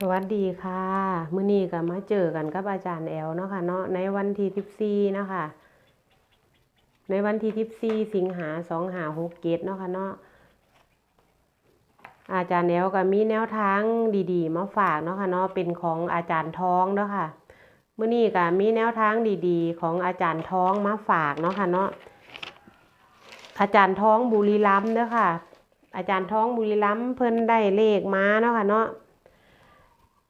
สวัสดีค่ะ มื้อนี้ก็มาเจอกันกับอาจารย์แอลเนาะค่ะเนาะในวันที่14นะคะ ในวันที่14สิงหา2567เนาะค่ะเนาะอาจารย์แอลก็มีแนวทางดีๆ มาฝากเนาะค่ะเนาะเป็นของอาจารย์ท้องเนาะค่ะมื้อนี้ก็มีแนวทางดีๆ ของอาจารย์ท้องมาฝากเนาะค่ะเนาะอาจารย์ท้องบุรีรัมย์เด้อค่ะ อาจารย์ท้องบุรีรัมย์เพิ่นได้เลขมาเนาะค่ะเนาะ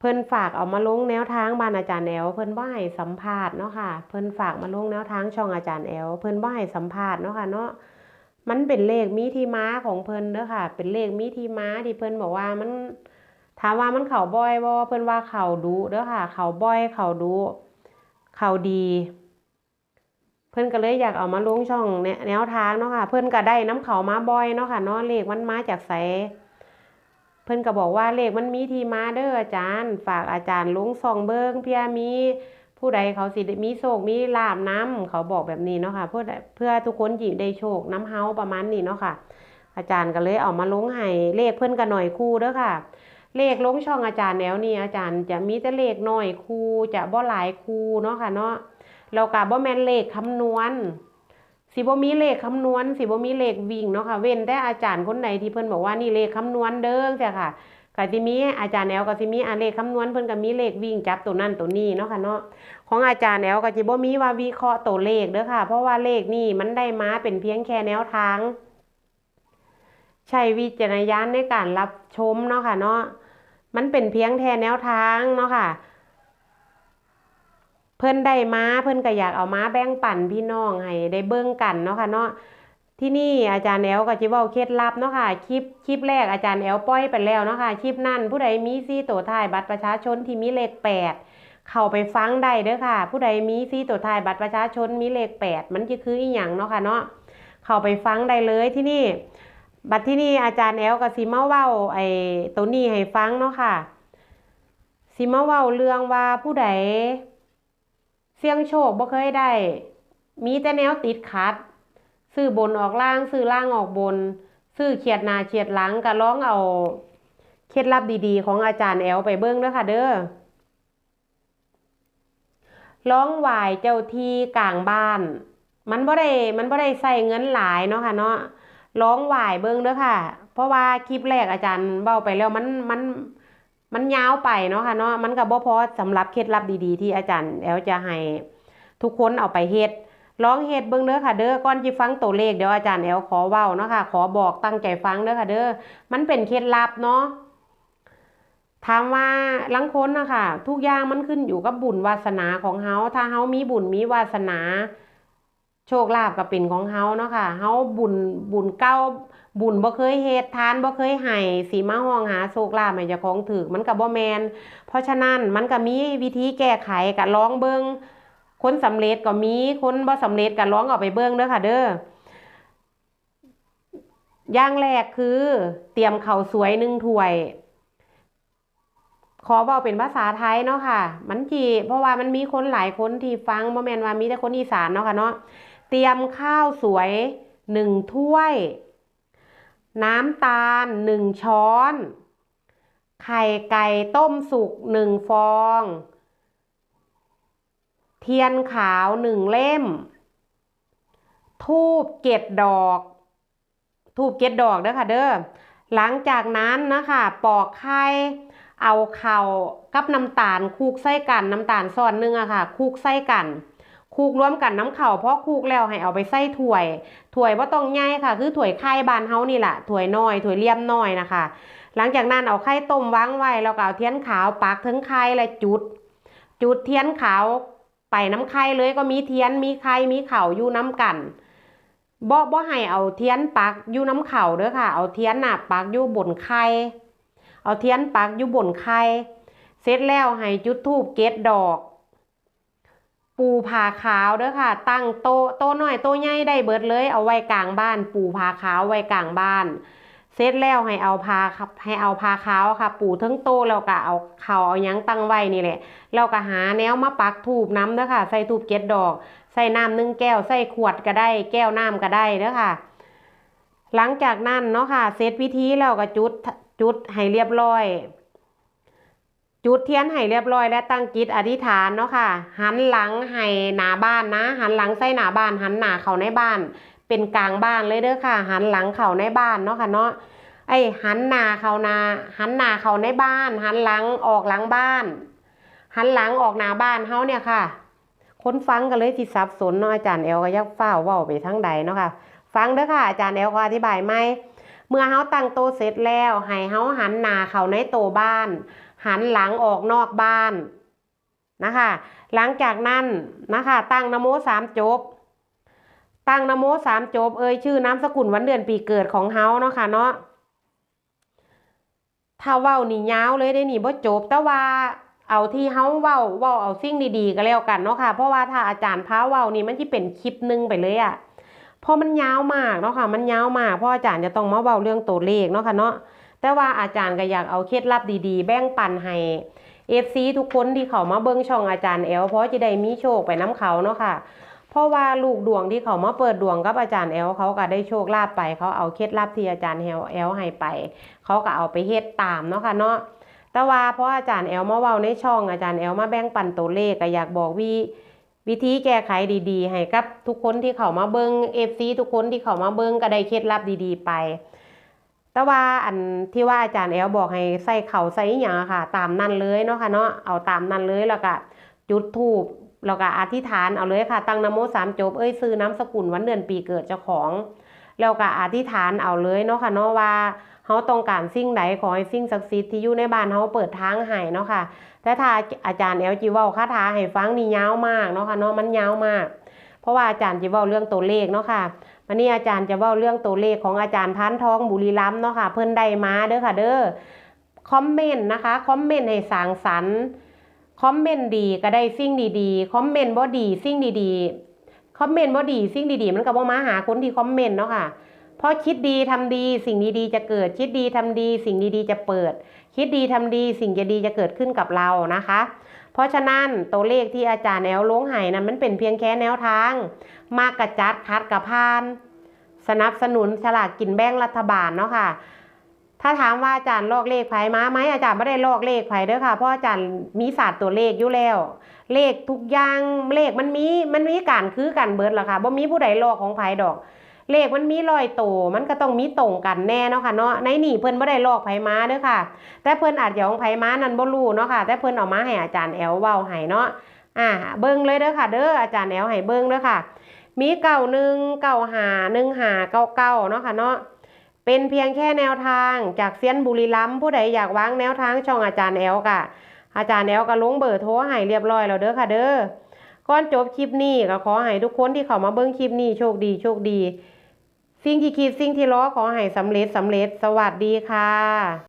พิ่นฝากเอามาลงแนวทางบ้านอาจารย์แอลเพิ่นบ่ให้สัมภาษณ์เนาะค่ะ เพิ่นฝากมาลงแนวทางช่องอาจารย์แอลเพิ่นบ่ให้สัมภาษณ์เนาะค่ะเนาะมันเป็นเลขมีที่มาของเพิ่นเด้อค่ะ เป็นเลขมีที่มาที่เพิ่นบอกว่ามันถามว่ามันเข้าบ่อยบ่เพิ่นว่าเข้าดุเด้อค่ะ เข้าบ่อยเข้าดุเข้าดี เพิ่นก็เลยอยากเอามาลงช่องแนแนวทางเนาะค่ะ เพิ่นก็ได้น้ำเขามาบ่อยเนาะค่ะเนาะเลขมันมาจากไส เพิ่นก็บอกว่าเลขมันมีที่มาเด้ออาจารย์ ฝากอาจารย์ลุงซองเบิงเพื่อมี ผู้ใดเขาสิมีโชคมีลาบน้ำเขาบอกแบบนี้เนาะค่ะเพื่อเพื่อทุกคนจิได้โชคน้ำเฮาประมาณนี้เนาะค่ะ อาจารย์ก็เลยเอามาลงให้เลขเพิ่นก็หน่อยคู่เด้อค่ะ เลขลงช่องอาจารย์แนวนี้อาจารย์จะมีแต่เลขหน่อยคู่จะบ่หลายคู่เนาะค่ะเนาะแล้วก็บ่แม่นเลขคำนวณ สิบ่มีเลขคำนวณสิบ่มีเลขวิ่งเนาะค่ะ เว้นแต่อาจารย์คนไหนที่เพิ่นบอกว่านี่เลขคำนวณเด้อจ้ะค่ะกสิมีอาจารย์แนวก็สิมีอ่าเลขคำนวณเพิ่นก็มีเลขวิ่งจับตัวนั้นตัวนี้เนาะค่ะเนาะของอาจารย์แนวก็สิบ่มีว่าวิเคราะห์ตัวเลขเด้อค่ะ เพราะว่าเลขนี่มันได้มาเป็นเพียงแค่แนวทาง ใช้วิจารณญาณในการรับชมเนาะค่ะเนาะมันเป็นเพียงแค่แนวทางเนาะค่ะ พิ่นได้มาเพิ่นก็อยากเอามาแบ่งปันพี่น้องให้ได้เบิ่งกันเนาะค่ะเนาะที่นี่อาจารย์แอลก็สิเว้าเคล็ดลับเนาะค่ะคลิปคลิปแรกอาจารย์แอลปล่อยไปแล้วเนาะค่ะคลิปนั้นผู้ใดมีซี่ตัวท้ายบัตรประชาชนที่มีเลขแปดเข้าไปฟังได้เด้อค่ะ ผู้ใดมีซี่ตัวท้ายบัตรประชาชนมีเลขแปดมันจะคืออีหยังเนาะค่ะเนาะเข้าไปฟังได้เลยที่นี่ บัตรที่นี่อาจารย์แอลก็สิมาเว้าไอ้ตัวนี้ให้ฟังเนาะค่ะสิมาเว้าเรื่องว่าผู้ใด สี่ยงโชคบ่เคยได้ มีแต่แนวติดขัด ซื้อบนออกล่าง ซื้อล่างออกบน ซื้อเขียดหน้าเขียดหลังก็ร้องเอาเคล็ดลับดีๆ ของอาจารย์แอลไปเบิ่งเด้อค่ะเด้อร้องไหวายเจ้าที่กลางบ้าน มันบ่ได้ มันบ่ได้ใส่เงินหลายเนาะค่ะเนาะร้องไหวายเบิ่งเด้อค่ะ เพราะว่าคลิปแรกอาจารย์เบ้าไปแล้วมันมัน มันยาวไปเนาะค่ะเนาะมันก็บบ่พอสำหรับเคล็ดลับดีๆ ที่อาจารย์แอลจะให้ทุกคนเอาไปเฮ็ดลองเฮ็ดเบิ่งเด้อค่ะเด้อก่อนสิฟังตัวเลขเดี๋ยวอาจารย์แอลขอเว้าเนาะค่ะ ขอบอกตั้งใจฟังเด้อค่ะเด้อมันเป็นเคล็ดลับเนาะถามว่าลังคนนะคะทุกอย่างมันขึ้นอยู่กับบุญวาสนาของเฮาถ้าเฮามีบุญมีวาสนา โชคลาภก็เป็นของเฮาเนาะค่ะเฮาบุญบุญเก้า บุญบ่เคยเฮ็ดทานบ่เคยให้สีมาห้องหาโชคลาภให้เจ้าของถูกมันก็บ่แมนเพราะฉะนั้นมันก็มีวิธีแก้ไขก็ลองเบิงคนสำเร็จก็มีคนบ่สำเร็จก็ลองเอาไปเบิงเด้อค่ะ เด้ออย่างแรกคือ เตรียมข้าวสวย1ถ้วย ขอเว้าเป็นภาษาไทยเนาะค่ะ มันจีเพราะว่ามันมีคนหลายคนที่ฟังบ่แมนว่ามีแต่คนอีสานเนาะค่ะเนาะเตรียมข้าวสวย1ถ้วย น้ำตาลหนึ่งช้อน ไข่ไก่ต้มสุกหนึ่งฟอง เทียนขาวหนึ่งเล่ม ทูบเกตดอก ทูบเกตดอกเด้อค่ะเด้อ หลังจากนั้นนะคะปอกไข่เอาเข่ากับน้ำตาลคูกใส่กันน้ำตาลซ้อนหนึงอะค่ะคูกใส่กัน คูกรวมกันน้ำเข่าเพราะคูกแล้วให้เอาไปใส่ถ้วยถ้วยว่าต้องใหญ่ค่ะ คือถ้วยไข่บานเฮานี่แหละถ้วยน้อยถ้วยเลี่ยมน้อยนะคะ หลังจากนั้นเอาไข่ต้มวางไว้แล้วก็เอาเทียนขาวปักถึงไข่และจุด จุดเทียนขาวไปน้ำไข่เลยก็มีเทียนมีไข่มีเข่าอยู่น้ำกันบ่บ่ให้เอาเทียนปักอยู่น้ำเข่าเด้อค่ะ เอาเทียนน่ะปักอยู่บนไข่เอาเทียนปักอยู่บนไข่เสร็จแล้วให้จุดธูปเกตดอก ปูผาขาวเด้อค่ะ ตั้งโตะโตะน้อยโตะใหญ่ได้เบิดเลย เอาไว้กลางบ้าน ปูผาขาวไว้กลางบ้านเสร็จแล้วให้เอาพาครับให้เอาพาขาวค่ะ ปูทั้งโตะแล้วก็เอาเขาเอายังตั้งไว้นี่แหละแล้วก็หาแนวมาปักทูบน้ำเด้อค่ะ ใส่ทูบเก็ดดอก ใส่น้ำหนึ่งแก้วใส่ขวดก็ได้ แก้วน้ำก็ได้เด้อค่ะ หลังจากนั้นเนาะค่ะเสร็จพิธีแล้วก็จุดจุดให้เรียบร้อย จุดเทียนให้เรียบร้อยและตั้งจิตอธิษฐานเนาะค่ะ หันหลังให้หน้าบ้านนะ หันหลังใส่หน้าบ้าน หันหน้าเข้าในบ้าน เป็นกลางบ้านเลยเด้อค่ะ หันหลังเข้าในบ้านเนาะค่ะเนาะไอ้หันหน้าเข้าหน้าหันหน้าเข้าในบ้าน หันหลังออกหลังบ้าน หันหลังออกหน้าบ้านเฮาเนี่ยค่ะ คนฟังก็เลยสิสับสนเนาะอาจารย์แอลก็ยักเฝ้าวเว้าไปทั้งใดเนาะค่ะ ฟังเด้อค่ะ อาจารย์แอลก็อธิบายไหมเมื่อเฮาตั้งโตเสร็จแล้วให้เฮาหันหน้าเข้าในโตบ้าน หันหลังออกนอกบ้านนะคะ หลังจากนั้นนะคะ ตั้งนโมสามจบ ตั้งนโมสามจบ เอ่ยชื่อนามสกุลวันเดือนปีเกิดของเฮาเนาะค่ะเนาะถ้าเว้านี่ยาวเลยได้นี่บ่จบแต่ว่าเอาที่เฮาเว้าเว้าเอาสิ่งดีๆก็แล้วกันเนาะค่ะ เพราะว่าถ้าอาจารย์พาเว้านี่มันสิเป็นคลิปหนึงไปเลยอะเพราะมันยาวมากเนาะค่ะ มันยาวมากเพราะอาจารย์จะต้องมาเว้าเรื่องตัวเลขเนาะค่ะเนาะ แต่ว่าอาจารย์ก็อยากเอาเคล็ดลับดีๆ แบ่งปันให้เอฟซีทุกคนที่เขามาเบิ่งช่องอาจารย์แอลเพราะจะได้มีโชคไปน้ำเขาเนาะค่ะ เพราะว่าลูกดวงที่เขามาเปิดดวงกับอาจารย์แอลเขาก็ได้โชคลาภไป เขาเอาเคล็ดลับที่อาจารย์แอลแอลให้ไป เขาก็เอาไปเฮ็ดตามเนาะค่ะเนาะแต่ว่าเพราะอาจารย์แอลมาเว้าในช่องอาจารย์แอลมาแบ่งปันตัวเลขก็อยากบอกวิวิธีแก้ไขดีๆ ให้กับทุกคนที่เขามาเบิ่งเอฟซีทุกคนที่เขามาเบิ่งก็ได้เคล็ดลับดีๆ ไป แต่ว่าอันที่ว่าอาจารย์แอลบอกให้ใส่เขาใส่อหย่างค่ะ ตามนั่นเลยเนาะค่ะเนาะเอาตามนั่นเลยแล้วก็จุดธูปแล้วก็อธิษฐานเอาเลยค่ะ ตั้งนโมสามจบเอ้ยซื้อน้ำสกุลวันเดือนปีเกิดเจ้าของแล้วก็อธิษฐานเอาเลยเนาะค่ะเนาะว่าเฮาต้องการสิ่งใดขอให้สิ่งศักดิ์สิทธิ์ที่อยู่ในบ้านเฮาเปิดทางให้เนาะค่ะแต่ถ้าอาจารย์แอลจีว้าคาถาให้ฟังนี่ยาวมากเนาะค่ะเนาะมันยาวมาก เพราะว่าอาจารย์จะเว้าเรื่องตัวเลขเนาะค่ะวันนี้อาจารย์จะเว้าเรื่องตัวเลขของอาจารย์พันทองบุรีรัมเนาะค่ะ เพิ่นได้มาเด้อค่ะ เด้อคอมเมนต์นะคะคอมเมนต์ให้สางสรรค์คอมเมนต์ดีก็ได้สิ่งดีๆคอมเมนต์บ่ดีสิ่งดีๆคอมเมนต์บ่ดีสิ่งดีๆ มันก็บ่มาหาคนที่คอมเมนต์เนาะค่ะพราะคิดดีทำดีสิ่งดีๆจะเกิด คิดดีทำดี สิ่งดีๆจะเปิด คิดดีทำดี สิ่งจะดีจะเกิดขึ้นกับเรานะคะ เพราะฉะนั้นตัวเลขที่อาจารย์แนวลงให้นั้นมันเป็นเพียงแค่แนวทาง มากกระจัดคัดกระพาน สนับสนุนฉลากกินแบ่งรัฐบาลเนาะค่ะ ถ้าถามว่าอาจารย์ลอกเลขไผมาไหมอาจารย์ไม่ได้ลอกเลขไผเด้อค่ะ เพราะอาจารย์มีศาสตร์ตัวเลขอยู่แล้ว เลขทุกอย่างเลขมันมีมันมีการคือกันเบิดล่ะค่ะบ่มีผู้ใดลอกของไผดอก เลขมันมีรอยโตมันก็ต้องมีตรงกันแน่เนาะค่ะเนาะในนี่เพิ่นบ่ได้ลอกไผมาเด้อค่ะ แต่เพิ่นอาจจะของไผมานั่นบ่รู้เนาะค่ะ แต่เพิ่นเอามาให้อาจารย์แอลเว้าให้เนาะอ่าเบิ่งเลยเด้อค่ะ เด้ออาจารย์แอลให้เบิ่งเด้อค่ะ มีเก่าหนึ่งเก่าหาหนึ่งหาเก่าเก่าเนาะค่ะเนาะเป็นเพียงแค่แนวทางจากเซียนบุรีรัมผู้ใดอยากวางแนวทางช่องอาจารย์แอลกะอาจารย์แอลก็ลงเบอร์โทรให้เรียบร้อยแล้วเด้อค่ะเด้อก่อนจบคลิปนี้ก็ขอให้ทุกคนที่เข้ามาเบิ่งคลิปนี้โชคดีโชคดี สิ่งที่คิดสิ่งที่ล้อขอให้สำเร็จสำเร็จสวัสดีค่ะ